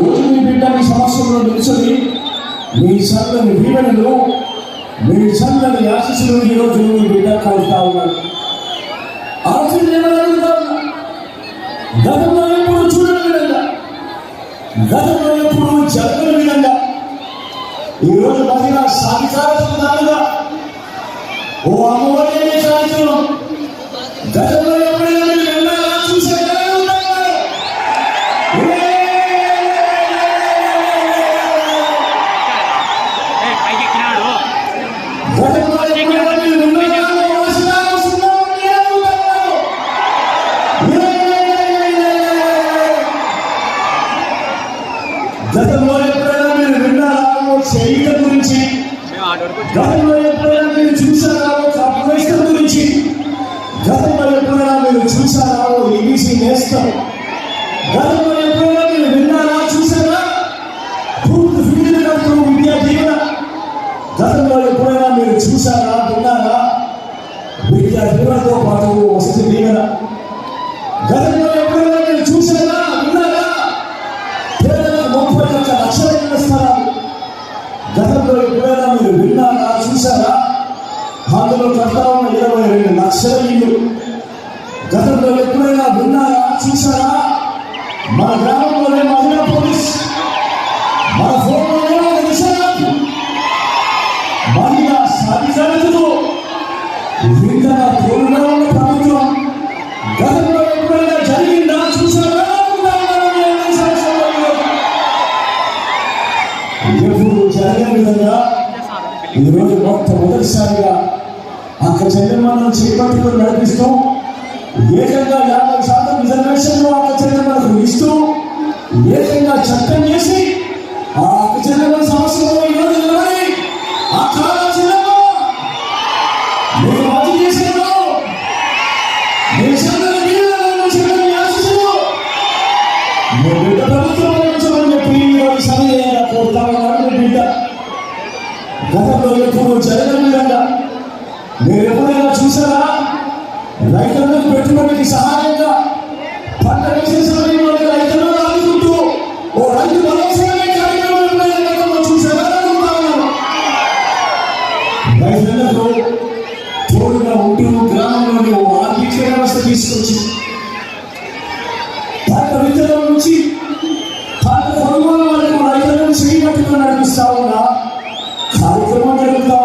రోజు మీ బిడ్డ మీ సమస్యలో నిలుచుని మీ చల్లని దీవెనలు మీ చల్లని ఆశీస్సులు ఈ రోజు మీ బిడ్డ కోరుతా ఉన్నాడు గతంలో ఎప్పుడు చూడని విధంగా గతంలో ఎప్పుడు జరగని విధంగా ఈ రోజు సాధికారులుగా ఓ అమ్మవారి సాధించడం గత గతంలో ఎప్పుడైనా మీరు విన్నారా? చేయడం గురించి. గతంలో ఎప్పుడైనా మీరు చూసారా అప్రవేశం గురించి. గతంలో ఎప్పుడైనా మీరు చూసారా ఈబీసీ నేస్తం. గతంలో ఎప్పుడైనా మీరు విన్నారా? చూసారా పూర్తి ఫీల్డ్ కడుతూ విద్యా దీవెన. గతంలో ఎప్పుడైనా మీరు చూసారా విన్నారా? విద్యా దీవెనతో పాటు వసతి దీవెన. గతంలో అందులో కడతా ఉన్న ఇరవై రెండు లక్షల ఇల్లు. గతంలో ఎప్పుడైనా విన్నారా? చూసారా మన గ్రామంలోనే మహిళా పోలీస్. మన ఫోన్లోనే ఒక విషయాలు మహిళా సాధికారతతో వింతగా తోడుగా ఉన్న ప్రభుత్వం గతంలో ఎప్పుడైనా జరిగిందా? చూసారా ఎప్పుడు జరగని విధంగా ఈరోజు మొట్టమొదటిసారిగా అక్క చెల్లెమ్మను చేపట్టుకుని నడిపిస్తూ ఏకంగా యాభై శాతం రిజర్వేషన్లో అక్క చెల్లెమ్మలకు ఇస్తూ ఏకంగా చట్టం చేసి ఆ అక్క చెల్లెమ్మ సమస్యలో ఈరోజు నిలబడి అక్క చెల్లెమ్మ మీరు మంచి చేశారు మీ చెల్లెలు మీ బిడ్డ ప్రభుత్వం ఉంచమని చెప్పి ఈరోజు కోరుతా బిడ్డ. గతంలో ఎప్పుడు జరగదు మీరు ఎప్పుడైనా చూసారా? రైతులకు పెట్టుబడికి సహాయంగా పంట వేసే సమయంలో రైతులను ఆదుకుంటూ ఓ రైతు భరోసానే కార్యక్రమం చూసారా రైతులకు తోడుగా ఉంటూ గ్రామంలోని ఓ ఆర్థిక వ్యవస్థ తీసుకొచ్చి పంట విత్తనం నుంచి పంట కొనుగోలు వరకు రైతులను చేయబట్టుకుని నడిపిస్తా ఉన్న కార్యక్రమం జరుగుతా